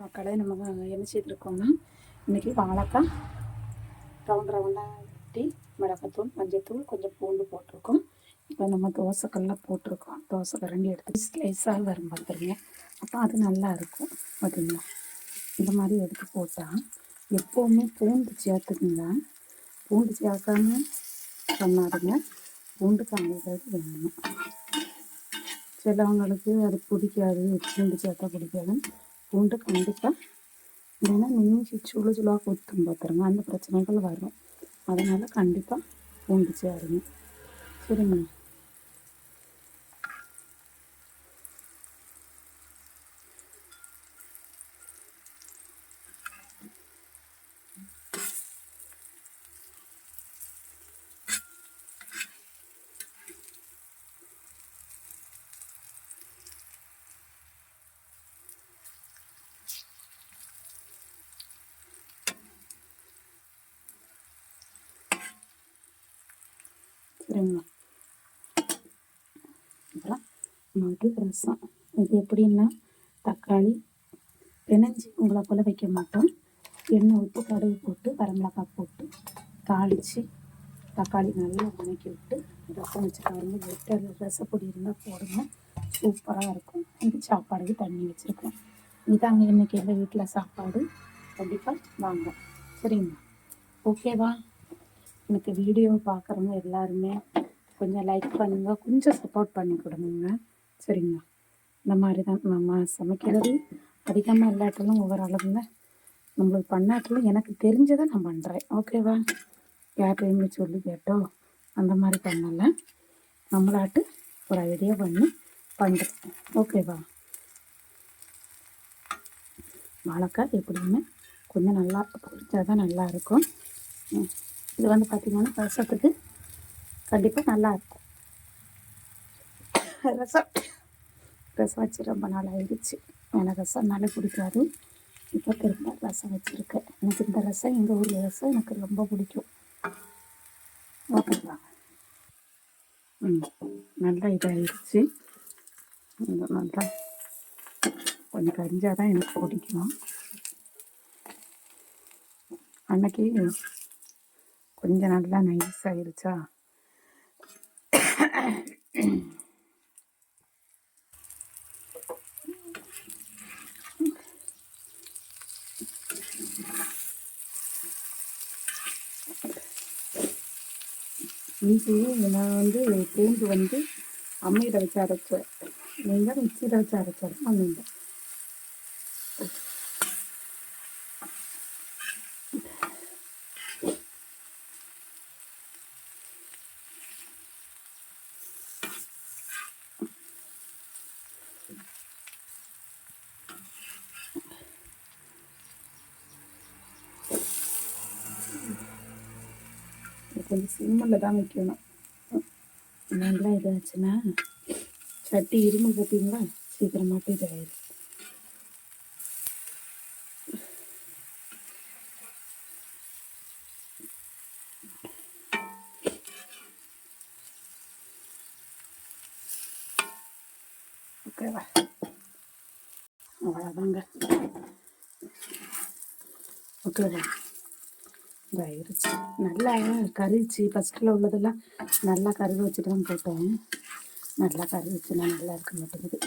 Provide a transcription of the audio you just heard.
மக்களை நம்ம என்ன செய்திருக்கோம்னா இன்றைக்கி வாழைக்காய் ரவுண்ட் ரவுண்டாக வெட்டி மிளகாத்தூள் மஞ்சத்தூள் கொஞ்சம் பூண்டு போட்டிருக்கோம். இப்போ நம்ம தோசைக்கல்லாம் போட்டிருக்கோம். தோசை கரண்டி எடுத்து ஸ்லைஸாக வரும் பார்த்துருங்க அப்போ அது நல்லா இருக்கும் பார்த்தீங்களா இந்த மாதிரி எடுத்து போட்டால் எப்போவுமே பூண்டு சேர்த்துக்குங்க. பூண்டு சேர்க்காம பண்ணாதுங்க. பூண்டு காய்கிறது வேணும். சிலவங்களுக்கு அது பிடிக்காது பூண்டு சேர்த்தா பிடிக்காது பூண்டு கண்டிப்பாக இல்லைன்னா நிமிஷி சுழு சுழாக கொத்தும் பார்த்துருங்க அந்த பிரச்சனைகள் வரும். அதனால் கண்டிப்பாக பூண்டு சேருங்க சரிங்க. சரிங்களா அப்புறம் நமக்கு ரசம். இது எப்படின்னா தக்காளி பிணைஞ்சி உங்களை போல் வைக்க மாட்டோம். எண்ணெய் ஊற்றி கடுகு போட்டு வரமிளகாய் போட்டு தாளித்து தக்காளி நல்லா வணக்கி விட்டு ரசம் வச்சு பாருங்க. லிட்டர் ரசப்பொடி இருந்தால் போடுங்க. சூப்பராக இருக்கும். இது சாப்பாடுக்கு தண்ணி வச்சுருக்கோம். இதாங்க இன்றைக்கி எங்கள் வீட்டில் சாப்பாடு. கண்டிப்பாக வாங்க. சரிங்களா? ஓகேவா எனக்கு வீடியோ பார்க்குறவங்க எல்லாருமே கொஞ்சம் லைக் பண்ணுங்க கொஞ்சம் சப்போர்ட் பண்ணி கொடுங்க. சரிங்களா? இந்த மாதிரி தான் நம்ம சமைக்கிறது. அதிகமாக இல்லாட்டிலும் ஒவ்வொரு அளவுங்க நம்மளுக்கு பண்ணாட்டிலும் எனக்கு தெரிஞ்சதை நான் பண்ணுறேன் ஓகேவா யார்கிட்டையுமே சொல்லி கேட்டோ? அந்த மாதிரி பண்ணலை. நம்மளாட்டு ஒரு ஐடியா பண்ணி பண்ணுறேன் ஓகேவா வாழைக்காய் எப்படின்னு கொஞ்சம் நல்லா பொரிச்சா தான் நல்லாயிருக்கும் இது வந்து பார்த்திங்கன்னா ரசத்துக்கு கண்டிப்பாக நல்லாயிருக்கும் ரசம். ரசம் வச்சு ரொம்ப நாள் ஆயிடுச்சு. எனக்கு ரசம் நல்லா பிடிக்காது. இப்போ திரும்ப ரசம் வச்சுருக்கேன். எனக்கு இந்த ரசம் எங்கள் ஊர் ரசம் எனக்கு ரொம்ப பிடிக்கும். ஓகேங்களா ம் நல்லா இதாகிடுச்சு நல்லா கொஞ்சம் கரிஞ்சால் தான் எனக்கு பிடிக்கும். அன்னைக்கு கொஞ்சம் நல்லா நைஸ் ஆகிருச்சா இஞ்சி நான் வந்து பூண்டு வந்து அம்மியில் வச்சு அரைச்சேன். நீங்கள் மிக்சியில் வச்சு அரைச்சாலும் அம்மியில். கொஞ்சம் சிம்மில் தான் வைக்கணும். நல்லா இதாச்சுன்னா சட்டி இரும்பு பார்த்தீங்களா சீக்கிரமாட்டு இதாயிடும் ஓகேவா அவ்வளோதாங்க ஓகேவா വയറിച്ച് നല്ല കറി വെച്ച് ഫസ്റ്റിലുള്ളതെല്ലാം നല്ല കറി വെച്ചിട്ട് ഞാൻ പോട്ടേன் നല്ല കറി വെച്ച് ഞാൻ നല്ലവർക്കും കിട്ടുന്നത്